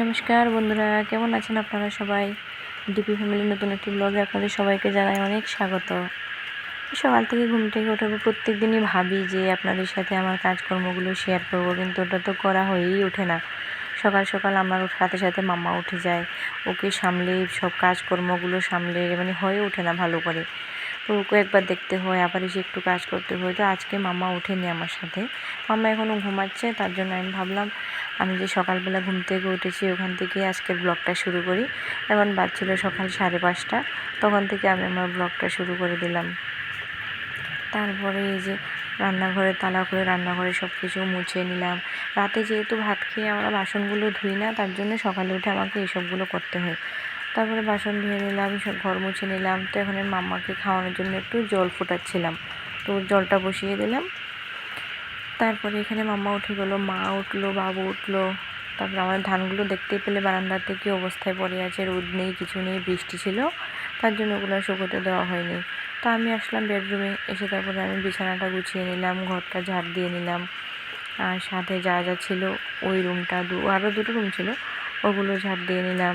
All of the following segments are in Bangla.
নমস্কার বন্ধুরা, কেমন আছেন আপনারা সবাই? ডিপি ফ্যামিলির নতুন একটি ব্লগে আপনাদের সবাইকে জানাই অনেক স্বাগত। সকাল থেকে ঘুম থেকে ওঠার প্রত্যেক দিনই ভাবি যে আপনাদের সাথে আমার কাজকর্মগুলো শেয়ার করব, কিন্তু ওটা তো করা হয়েই ওঠে না। সকাল সকাল আমার সাথে সাথে মাম্মা উঠে যায়। ওকে সামলে সব কাজকর্মগুলো সামলে মানে হয়ে ওঠে না ভালো করে। তো ওকে একবার দেখতে হয়, আবার এসে একটু কাজ করতে হয়। তো আজকে মামা ওঠেনি আমার সাথে। মাম্মা এখনও ঘুমাচ্ছে, তার জন্য আমি ভাবলাম, আমি যে সকালবেলা ঘুম থেকে উঠেছি ওখান থেকে আজকের ব্লগটা শুরু করি। এখন বাজছিল সকাল সাড়ে পাঁচটা, তখন থেকে আমি আমার ব্লগটা শুরু করে দিলাম। তারপরে এই যে রান্নাঘরে তালা করে রান্নাঘরে সব কিছু মুছে নিলাম। রাতে যেহেতু ভাত খেয়ে আমরা বাসনগুলো ধুই না, তার জন্য সকালে উঠে আমাকে এসবগুলো করতে হয়। তারপরে বাসন ধুয়ে নিলাম, সব ঘর মুছে নিলাম। তো এখন মাম্মাকে খাওয়ানোর জন্য একটু জল ফোটাচ্ছিলাম। তো জলটা বসিয়ে দিলাম। তারপরে এখানে মাম্মা উঠে গেলো, মা উঠল, বাবু উঠল। তারপরে আমার ধানগুলো দেখতেই পেলে বারান্দাতে কী অবস্থায় পড়ে আছে, রোদ নেই, কিছু নেই, বৃষ্টি ছিল। তার জন্য ওগুলো শুকোতে দেওয়া হয়নি। তো আমি আসলাম বেডরুমে, এসে তারপরে আমি বিছানাটা গুছিয়ে নিলাম, ঘরটা ঝাড় দিয়ে নিলাম। আর সাথে যা যা ছিল ওই রুমটা, দু আরও দুটো রুম ছিল, ওগুলো ঝাড় দিয়ে নিলাম।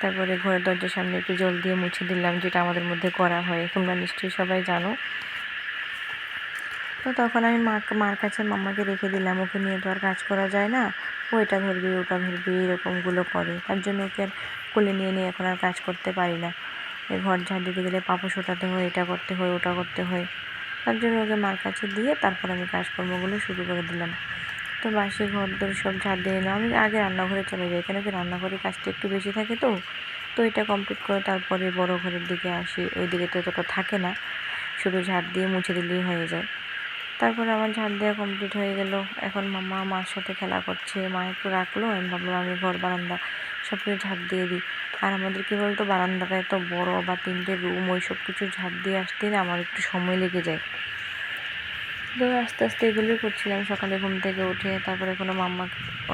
তারপরে ঘরের দরজার সামনে একটু জল দিয়ে মুছে দিলাম, যেটা আমাদের মধ্যে করা হয়। তোমরা নিশ্চয়ই সবাই জানো। তো তখন আমি মা মার কাছে মাম্মাকে রেখে দিলাম, ওকে নিয়ে তো আর কাজ করা যায় না। ও এটা ধরবি ওটা ধরবি এরকমগুলো করে। তার জন্য ওকে আর কোলে নিয়ে নিয়ে এখন আর কাজ করতে পারি না। ঘর ঝাড় দিতে গেলে পাপড় শোটাতে হয়, এটা করতে হয়, ওটা করতে হয়। তার জন্য ওকে মার কাছে দিয়ে তারপর আমি কাজকর্মগুলো শুরু করে দিলাম। তো বাসি ঘর দর সব ঝাড় দিয়ে নিলাম। আমি আগে রান্নাঘরে চলে যাই, কেন কি রান্নাঘরে কাজটা একটু বেশি থাকে তো। তো এটা কমপ্লিট করে তারপরে বড় ঘরের দিকে আসি ওই দিকে তো এতটা থাকে না। শুধু ঝাড় দিয়ে মুছে দিলেই হয়ে যায়। তারপরে আমার ঝাড় দেওয়া কমপ্লিট হয়ে গেল। এখন মামা মার সাথে খেলা করছে, মা একটু রাখল, আমি ভাবলাম আমি ঘর, বারান্দা সব কিছু ঝাড় দিয়ে দিই। আর আমাদের কী বলতো, বারান্দাটা এত বড় বা তিনটে রুম ওই সব কিছু ঝাড় দিয়ে আসতে না আমার একটু সময় লেগে যায়। তো আস্তে আস্তে এগুলোই করছিলাম। সকালে ঘুম থেকে উঠে তারপরে কোনো মাম্মা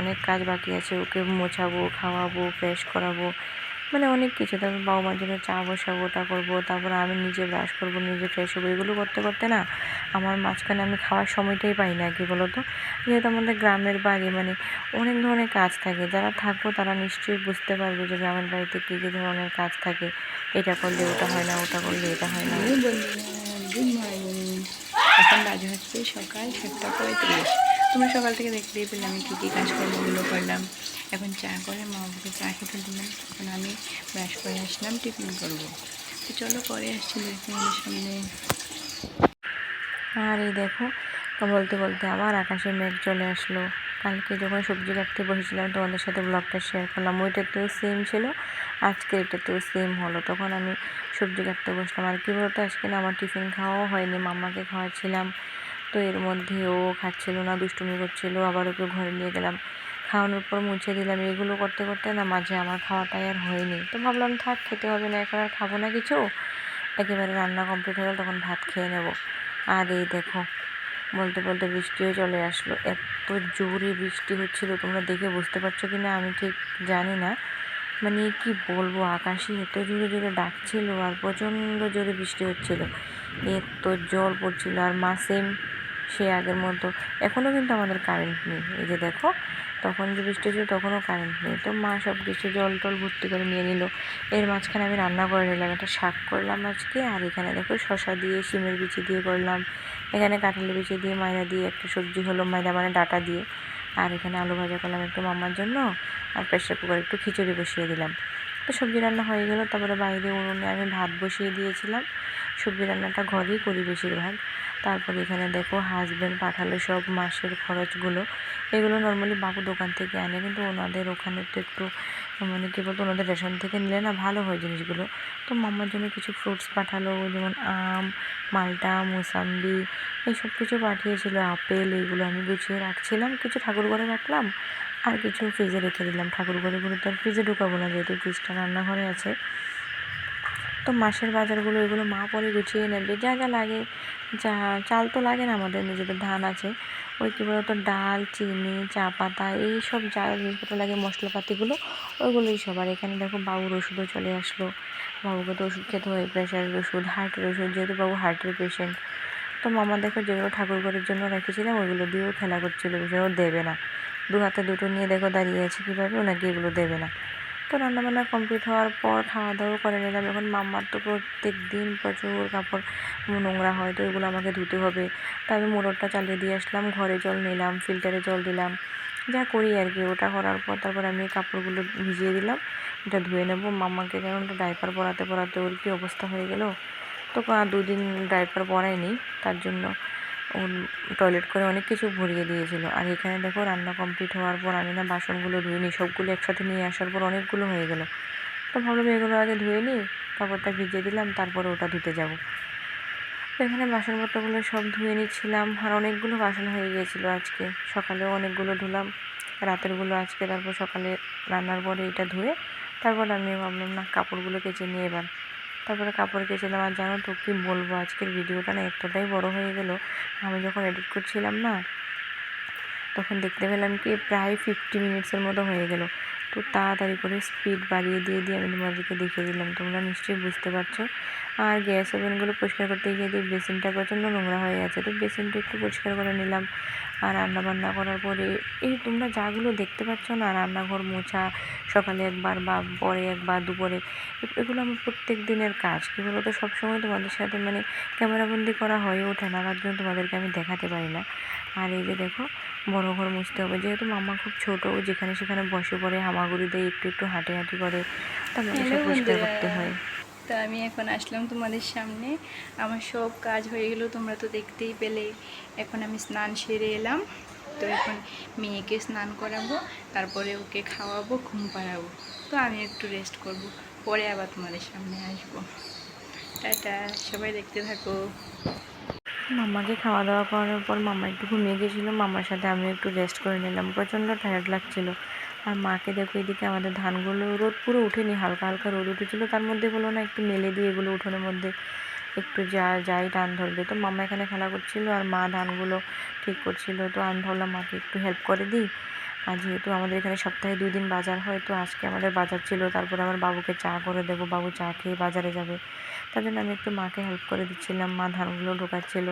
অনেক কাজ বাকি আছে, ওকে মোছাবো, খাওয়াবো ফ্রেশ করাবো মানে অনেক কিছু। তারপর বাবা মার জন্য চা বসাবো, ওটা করব, তারপরে আমি নিজে ব্রাশ করব, নিজে ফ্রেশ হব, এগুলো করতে করতে না আমার মাঝখানে আমি খাওয়ার সময়টাই পাই না, কি বলতো? যেহেতু আমাদের গ্রামের বাড়ি মানে অনেক ধরনের কাজ থাকে। যারা থাকব তারা নিশ্চয়ই বুঝতে পারবে যে গ্রামের বাড়িতে কী কী ধরনের কাজ থাকে। এটা করলে ওটা হয় না, ওটা করলে এটা হয় না। বাজে সকাল সাতটা পঁয়ত্রিশ তোমরা সকাল থেকে দেখতেই পেলে আমি কী কী কাজকর্মগুলো করলাম। এখন চা করে মা বাবাকে চা খেতে দিলাম। এখন আমি ব্রাশ করে আসলাম, টিফিন করব। তো চলো পরে আসছি দেখি আমাদের সামনে। আর এই দেখো, বলতে বলতে আবার আকাশে মেঘ চলে আসলো। কালকে যখন সবজি কাটতে বসেছিলাম, তোমাদের সাথে ব্লগটা শেয়ার করলাম। ওইটাতেও সেম ছিল, আজকে এটাতেও সেম হলো। তখন আমি সবজি কাটতে বসলাম। আর কী বলতো, আজকে না আমার টিফিন খাওয়াও হয়নি, মামাকে খাওয়াচ্ছিলাম। তো এর মধ্যে ও খাচ্ছিল না, দুষ্টুমি করছিল, আবার ওকে ঘরে নিয়ে গেলাম। খাওয়ানোর পর মুছে দিলাম। এগুলো করতে করতে না মাঝে আমার খাওয়াটাই আর হয়নি। তো ভাবলাম, থাক, খেতে হবে না, এখন আর খাব না কিছু। একেবারে রান্না কমপ্লিট হলো তখন ভাত খেয়ে নেব। আর এই দেখো, বলতে বলতে বৃষ্টিও চলে আসলো। এত জোরে বৃষ্টি হচ্ছিল, তোমরা দেখে বুঝতে পারছ কি না, আমি ঠিক জানি না। মানে কি বলব, আকাশে এত জোরে জোরে ডাকছিল আর প্রচণ্ড জোরে বৃষ্টি হচ্ছিল। এত জল পড়ছিল। আর মা সেম সে আগের মতো। এখনও কিন্তু আমাদের কারেন্ট নেই। এই যে দেখো, তখন যে বৃষ্টি হচ্ছিল তখনও কারেন্ট নেই। তো মা সব কিছু জল টল ভর্তি করে নিয়ে নিল। এর মাঝখানে আমি রান্না করে নিলাম, একটা শাক করলাম আজকে। আর এখানে দেখো শশা দিয়ে, শিমের বিচি দিয়ে করলাম। এখানে কাঁঠালের বিচি দিয়ে মায়না দিয়ে, একটা সবজি হলো মায়না মানে ডাটা দিয়ে। আর এখানে আলু ভাজা করলাম একটু মামার জন্য। আর প্রেশার কুকার একটু খিচুড়ি বসিয়ে দিলাম। তো সবজি রান্না হয়ে গেল। তারপরে বাইরে উনুনে আমি ভাত বসিয়ে দিয়েছিলাম। সবজি রান্নাটা ঘরেই করি বেশিরভাগ। তারপরে এখানে দেখো হাজব্যান্ড পাঠালো সব মাসের খরচগুলো। এগুলো নর্মালি বাবু দোকান থেকে আনে, কিন্তু ওনাদের ওখানে তো একটু মানে কী বলতো ওনাদের রেশন থেকে নিলে না ভালো হয় জিনিসগুলো। তো মাম্মার জন্য কিছু ফ্রুটস পাঠালো যেমন আম, মালটা, মোসাম্বি এইসব কিছু পাঠিয়েছিল, আপেল, এইগুলো আমি গুছিয়ে রাখছিলাম, কিছু ঠাকুর ঘরে রাখলাম, আর কিছু ফ্রিজে রেখে দিলাম। ঠাকুর ঘরেগুলো তো আর ফ্রিজে ঢুকাবো না, যেহেতু ফ্রিজটা রান্নাঘরে আছে। তো মাসের বাজারগুলো, এগুলো মা পরে গুছিয়ে নেবে। যা যা লাগে, যা, চাল তো লাগে না আমাদের, নিজেদের ধান আছে। ওই কী বলতো, ডাল, চিনি, চা পাতা, এইসব যা জিনিসপত্র লাগে, মশলাপাতিগুলো, ওইগুলোই সব। আর এখানে দেখো বাবুর ওষুধও চলে আসলো। বাবুকে তো ওষুধ খেতে হয় প্রেশারের ওষুধ হার্টের ওষুধ, যেহেতু বাবু হার্টের পেশেন্ট তো মামা দেখো যেগুলো ঠাকুর ঘরের জন্য রেখেছিলাম, ওইগুলো দিয়েও খেলা করছিল বিষয় ও দেবে না। দু হাতে দুটো নিয়ে দেখো দাঁড়িয়ে আছে কীভাবে ওনাকে এগুলো দেবে না। তো রান্নাবান্না কমপ্লিট হওয়ার পর খাওয়া দাওয়া করে নিলাম। এখন মাম্মার তো প্রত্যেক দিন প্রচুর কাপড় নোংরা হয়, তো এগুলো আমাকে ধুতে হবে। তো আমি মোটরটা চালিয়ে দিয়ে আসলাম, ঘরে জল নিলাম ফিল্টারে জল দিলাম। যা করি আর কি, ওটা করার পর তারপর আমি কাপড়গুলো ভিজিয়ে দিলাম, এটা ধুয়ে নেব। মাম্মাকে কারণ ওটা ডাইপার পরাতে পরাতে ওর কী অবস্থা হয়ে গেল? তো দুদিন ডাইপার পরায়নি, তার জন্য টয়লেট করে অনেক কিছু ভরিয়ে দিয়েছিল। আর এখানে দেখো রান্না কমপ্লিট হওয়ার পর আমি না বাসনগুলো ধুয়ে নিই সবগুলো একসাথে নিয়ে আসার পর অনেকগুলো হয়ে গেল। তো ভাবলাম এগুলো আগে ধুয়ে নিই, কাপড়টা ভিজিয়ে দিলাম, তারপরে ওটা ধুতে যাব। এখানে বাসনপত্রগুলো সব ধুয়ে নিচ্ছিলাম, আর অনেকগুলো বাসন হয়ে গিয়েছিল আজকে। সকালেও অনেকগুলো ধুলাম, রাতেরগুলো আজকে, তারপর সকালে রান্নার পরে এটা ধুয়ে, তারপর আমি ভাবলাম না, কাপড়গুলো কেচে নিয়ে এবার। তারপরে কাপড় কেচেলাম আর জানো তো কী বলব, আজকের ভিডিওটা না এতটাই বড় হয়ে গেল, আমি যখন এডিট করছিলাম না, তখন দেখতে পেলাম কি প্রায় ফিফটি মিনিটসের মতো হয়ে গেল। তো তাড়াতাড়ি করে স্পিড বাড়িয়ে দিয়ে দিয়ে আমি তোমাদেরকে দেখিয়ে দিলাম, তোমরা নিশ্চয়ই বুঝতে পারছ। আর গ্যাস ওভেনগুলো পরিষ্কার করতে গিয়ে দিয়ে বেসিনটা প্রচণ্ড নোংরা হয়ে গেছে, তো বেসিনটা একটু পরিষ্কার করে নিলাম। আর রান্না বান্না করার পরে এই তোমরা যাগুলো দেখতে পাচ্ছ না রান্নাঘর মোছা সকালে একবার বা পরে একবার দুপুরে এগুলো আমার প্রত্যেক দিনের কাজ। কী বলতো সবসময় তোমাদের সাথে মানে ক্যামেরাবন্দি করা হয়ে ওঠে না তার জন্য তোমাদেরকে আমি দেখাতে পারি না। আর এই যে দেখো বড় ঘর মুছতে হবে। যেহেতু মামা খুব ছোট ও যেখানে সেখানে বসে পড়ে হামাগুড়ি দিয়ে একটু একটু হাঁটি হাঁটি করে Hello সব পরিষ্কার করতে হয়। তো আমি এখন আসলাম তোমাদের সামনে। আমার সব কাজ হয়ে গেল, তোমরা তো দেখতেই পেলে। এখন আমি স্নান সেরে এলাম। তো এখন মেয়েকে স্নান করাবো, তারপরে ওকে খাওয়াবো, ঘুম পাড়াবো। তো আমি একটু রেস্ট করব, পরে আবার তোমাদের সামনে আসব। টাটা, সবাই দেখতে থাকো। মামাকে খাওয়া দাওয়া করার পর মামা একটু ঘুমিয়ে গেছিল। মামার সাথে আমি একটু রেস্ট করে নিলাম। প্রচণ্ড টায়ার্ড লাগছিল। আর মাকে দেখো এদিকে আমাদের ধানগুলো রোদ পুরো উঠেনি হালকা হালকা রোদ উঠেছিল। তার মধ্যে বলো না, একটু মেলে দিয়ে এগুলো উঠোনের মধ্যে একটু যা, যাই টান ধরবে। তো মামা এখানে খেলা করছিল আর মা ধানগুলো ঠিক করছিল। তো আমি ভাবলাম, মাকে একটু হেল্প করে দিই। আর যেহেতু আমাদের এখানে সপ্তাহে দুই দিন বাজার হয়, তো আজকে আমাদের বাজার ছিল, তারপরে আমার বাবুকে চা করে দেবো। বাবু চা খেয়ে বাজারে যাবে। তার জন্য আমি একটু মাকে হেল্প করে দিচ্ছিলাম। মা ধানগুলো ঢোকাচ্ছিল।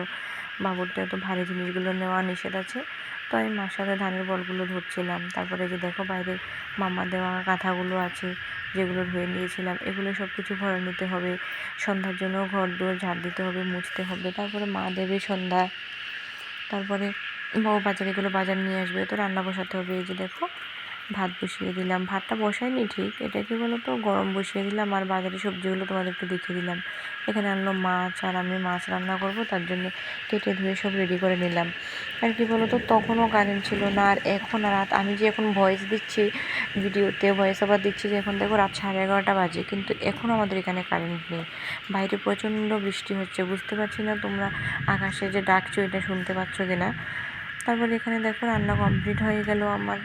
বাবুরটা তো ভারী জিনিসগুলো নেওয়া নিষেধ আছে। তো আমি মার সাথে ধানের বলগুলো ধরছিলাম। তারপরে যে দেখো বাইরে মামা দেওয়া কাঁথাগুলো আছে, যেগুলো ধুয়ে নিয়েছিলাম, এগুলো সব কিছু ঘরে নিতে হবে। সন্ধ্যার জন্য ঘর দোর ঝাড় দিতে হবে, মুছতে হবে। তারপরে মা দেবে সন্ধ্যা। তারপরে বউ বাজারে এগুলো বাজার নিয়ে আসবে। তো রান্না বসাতে হবে। এই যে দেখো ভাত বসিয়ে দিলাম। ভাতটা বসাইনি ঠিক, এটা কি বলো তো গরম বসিয়ে দিলাম আর বাজারে সবজিগুলো তোমাদের একটু দেখিয়ে দিলাম। এখানে আনলো মাছ আর আমি মাছ রান্না করব, তার জন্য কেটে ধুয়ে সব রেডি করে নিলাম। আর কি বলো তো তখনও কারেন্ট ছিল না আর এখন রাত আমি যে এখন ভয়েস দিচ্ছি ভিডিওতে ভয়েস আবার দিচ্ছি যে এখন দেখো রাত সাড়ে এগারোটা বাজে, কিন্তু এখন আমাদের এখানে কারেন্ট নেই। বাইরে প্রচণ্ড বৃষ্টি হচ্ছে, বুঝতে পারছি না তোমরা আকাশে যে ডাকছো এটা শুনতে পাচ্ছ কি না তারপর এখানে দেখো রান্না কমপ্লিট হয়ে গেল আমার।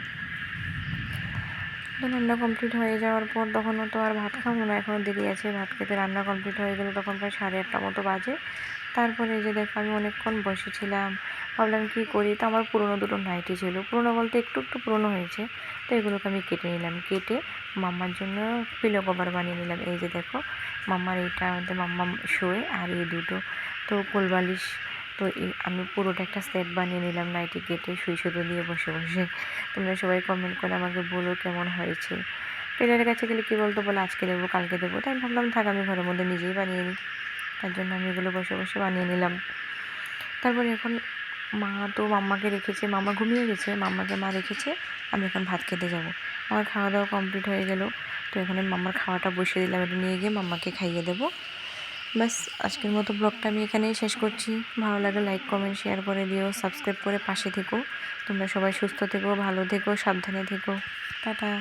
রান্না কমপ্লিট হয়ে যাওয়ার পর তখনও তো আর ভাত খাব না, এখনও দেরি আছে। ভাত খেতে রান্না কমপ্লিট হয়ে গেলে তখন প্রায় সাড়ে আটটা মতো বাজে। তারপরে যে দেখো, আমি অনেকক্ষণ বসেছিলাম। ভাবলাম কী করি? তো আমার পুরনো দুটো নাইটি ছিল। পুরনো বলতে একটু একটু পুরনো হয়েছে। তো এগুলোকে আমি কেটে নিলাম। কেটে মাম্মার জন্য পিলো কভার বানিয়ে নিলাম। এই যে দেখো, মাম্মার এইটা মাম্মা শোয়ে আর এই দুটো। তো কোলবালিশ তো আমি পুরোটা একটা সেট বানিয়ে নিলাম নাইটি কেটে সুই সুতো দিয়ে বসে বসে। তোমরা সবাই কমেন্ট করে আমাকে বলো কেমন হয়েছে। টেলারের কাছে গেলে কী বলতো? বলে, আজকে দেবো, কালকে দেবো। তাই ভাবলাম, থাক, আমি ঘরের মধ্যে নিজেই বানিয়ে নিই। তার জন্য আমি এগুলো বসে বসে বানিয়ে নিলাম। তারপরে এখন মা তো মাম্মাকে রেখেছে মামা ঘুমিয়ে গেছে, মাম্মাকে মা রেখেছে, আমি এখন ভাত খেতে যাব। আমার খাওয়া দাওয়া কমপ্লিট হয়ে গেল। তো এখন মাম্মার খাওয়াটা বসিয়ে দিলাম, এটা নিয়ে গিয়ে মাম্মাকে খাইয়ে দেবো। ব্যাস, আজকের মতো ব্লগটা আমি এখানেই শেষ করছি। ভালো লাগে লাইক কমেন্ট শেয়ার করে দিও সাবস্ক্রাইব করে পাশে থেকো। তোমরা সবাই সুস্থ থেকো, ভালো থেকো, সাবধানে থেকো। টাটা।